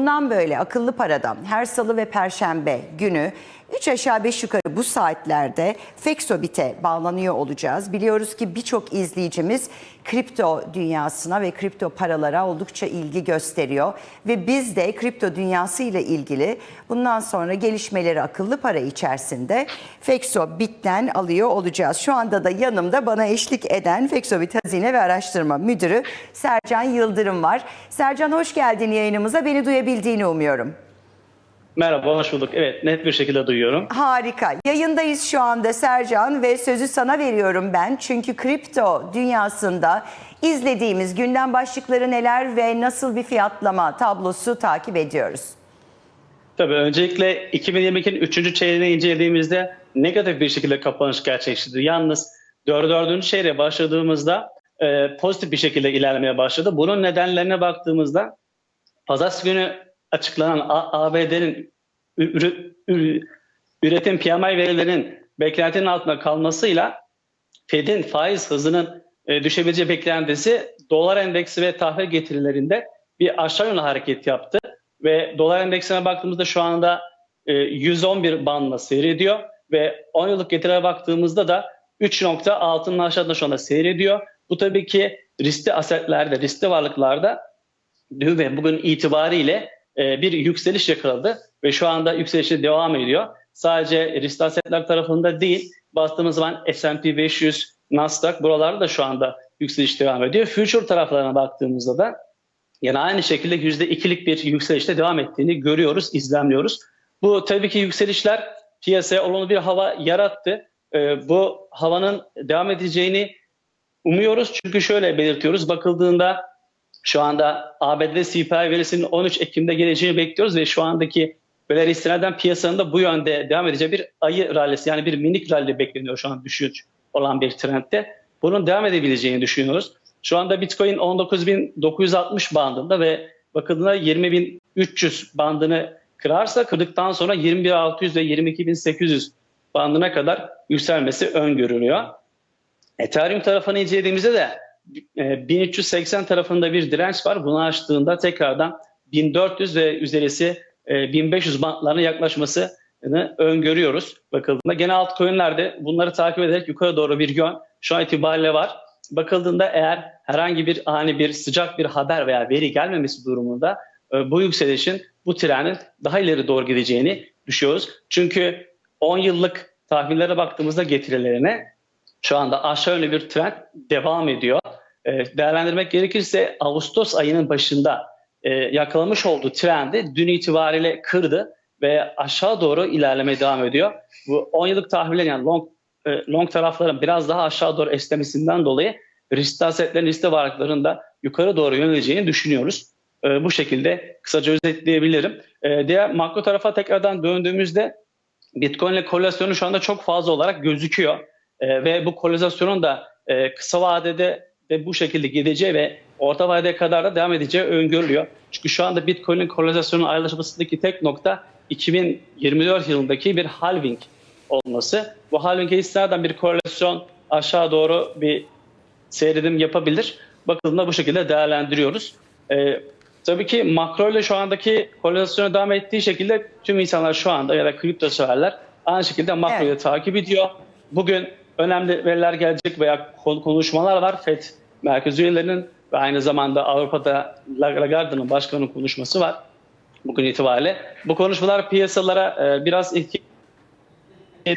bundan böyle akıllı paradan her salı ve perşembe günü 3 aşağı 5 yukarı bu saatlerde Fexobit'e bağlanıyor olacağız. Biliyoruz ki birçok izleyicimiz kripto dünyasına ve kripto paralara oldukça ilgi gösteriyor. Ve biz de kripto dünyası ile ilgili bundan sonra gelişmeleri akıllı para içerisinde Fexobit'ten alıyor olacağız. Şu anda da yanımda bana eşlik eden Fexobit Hazine ve Araştırma Müdürü Sercan Yıldırım var. Sercan hoş geldin yayınımıza. Beni duyabildiğini umuyorum. Merhaba, hoş bulduk. Evet, net bir şekilde duyuyorum. Harika. Yayındayız şu anda Sercan ve sözü sana veriyorum ben. Çünkü kripto dünyasında izlediğimiz gündem başlıkları neler ve nasıl bir fiyatlama tablosu takip ediyoruz. Tabii öncelikle 2022'nin 3. çeyreğini incelediğimizde negatif bir şekilde kapanış gerçekleşti. Yalnız 4. çeyreğe başladığımızda e, pozitif bir şekilde ilerlemeye başladı. Bunun nedenlerine baktığımızda pazartesi günü açıklanan ABD'nin üretim PMI verilerinin beklentinin altında kalmasıyla Fed'in faiz hızının e, düşebileceği beklentisi dolar endeksi ve tahvil getirilerinde bir aşağı yönlü hareket yaptı. Ve dolar endeksine baktığımızda şu anda e, 111 bandla seyrediyor ve 10 yıllık getirilere baktığımızda da 3.6'nın aşağısında şu anda seyrediyor. Bu tabii ki riskli asetlerde, riskli varlıklarda dün ve bugün itibariyle e, bir yükseliş yakaladı ve şu anda yükselişe devam ediyor. Sadece riskli asetler tarafında değil, bastığımız zaman S&P 500, Nasdaq buralarda da şu anda yükseliş devam ediyor. Future taraflarına baktığımızda da yani aynı şekilde %2'lik bir yükselişte devam ettiğini görüyoruz, izlemliyoruz. Bu tabii ki yükselişler piyasaya olumlu bir hava yarattı. E, bu havanın devam edeceğini umuyoruz. Çünkü şöyle belirtiyoruz. Bakıldığında şu anda ABD CPI verisinin 13 Ekim'de geleceğini bekliyoruz ve şu andaki böyle istinaden piyasanın da bu yönde devam edeceği bir ayı rallisi yani bir minik rally bekleniyor şu an düşüş olan bir trendte. Bunun devam edebileceğini düşünüyoruz. Şu anda Bitcoin 19.960 bandında ve bakıldığında 20.300 bandını kırarsa kırdıktan sonra 21.600 ve 22.800 bandına kadar yükselmesi öngörülüyor. Ethereum tarafını incelediğimizde de 1380 tarafında bir direnç var. Bunu aştığında tekrardan 1400 ve üzerisi e, 1500 bantlarına yaklaşmasını öngörüyoruz. Bakıldığında gene altcoin'lerde bunları takip ederek yukarı doğru bir yön şu an itibariyle var. Bakıldığında eğer herhangi bir ani bir sıcak bir haber veya veri gelmemesi durumunda e, bu yükselişin bu trendin daha ileri doğru gideceğini düşünüyoruz. Çünkü 10 yıllık tahvillere baktığımızda getirilerine şu anda aşağı yönlü bir trend devam ediyor. E, değerlendirmek gerekirse Ağustos ayının başında e, yakalamış olduğu trendi dün itibariyle kırdı ve aşağı doğru ilerlemeye devam ediyor. Bu 10 yıllık tahviller yani long e, long tarafların biraz daha aşağı doğru esnemesinden dolayı riskli asetlerin riskli varlıkların da yukarı doğru yöneleceğini düşünüyoruz. Bu şekilde kısaca özetleyebilirim. Diğer makro tarafa tekrardan döndüğümüzde Bitcoin ile korelasyonu şu anda çok fazla olarak gözüküyor. Ve bu korelasyonun da kısa vadede de bu şekilde gideceği ve orta vadeye kadar da devam edeceği öngörülüyor. Çünkü şu anda Bitcoin'in korelasyonun ayrışmasındaki tek nokta 2024 yılındaki bir halving olması. Bu halving'e istinaden bir korelasyon aşağı doğru bir seyredim yapabilir. Bakıldığında bu şekilde değerlendiriyoruz. Ee, tabii ki makro ile şu andaki korelasyona devam ettiği şekilde tüm insanlar şu anda ya da kripto severler aynı şekilde makroyu Evet. takip ediyor. Bugün önemli veriler gelecek veya kon- konuşmalar var. FED merkez üyelerinin ve aynı zamanda Avrupa'da Lagarde'ın başkanının konuşması var bugün itibariyle. Bu konuşmalar piyasalara e, biraz etki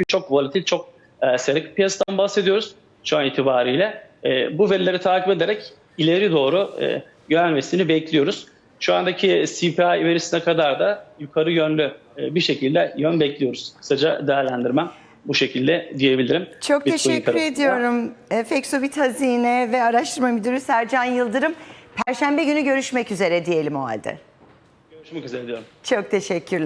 çok volatil, çok e, seyrek piyasadan bahsediyoruz şu an itibariyle. E, bu verileri takip ederek ileri doğru e, yönelmesini bekliyoruz. Şu andaki CPI verisine kadar da yukarı yönlü e, bir şekilde yön bekliyoruz. Kısaca değerlendirmem bu şekilde diyebilirim. Çok Bitcoin teşekkür tarafında. ediyorum. E, Fexobit Hazine ve Araştırma Müdürü Sercan Yıldırım. Perşembe günü görüşmek üzere diyelim o halde. Görüşmek üzere diyorum. Çok teşekkürler.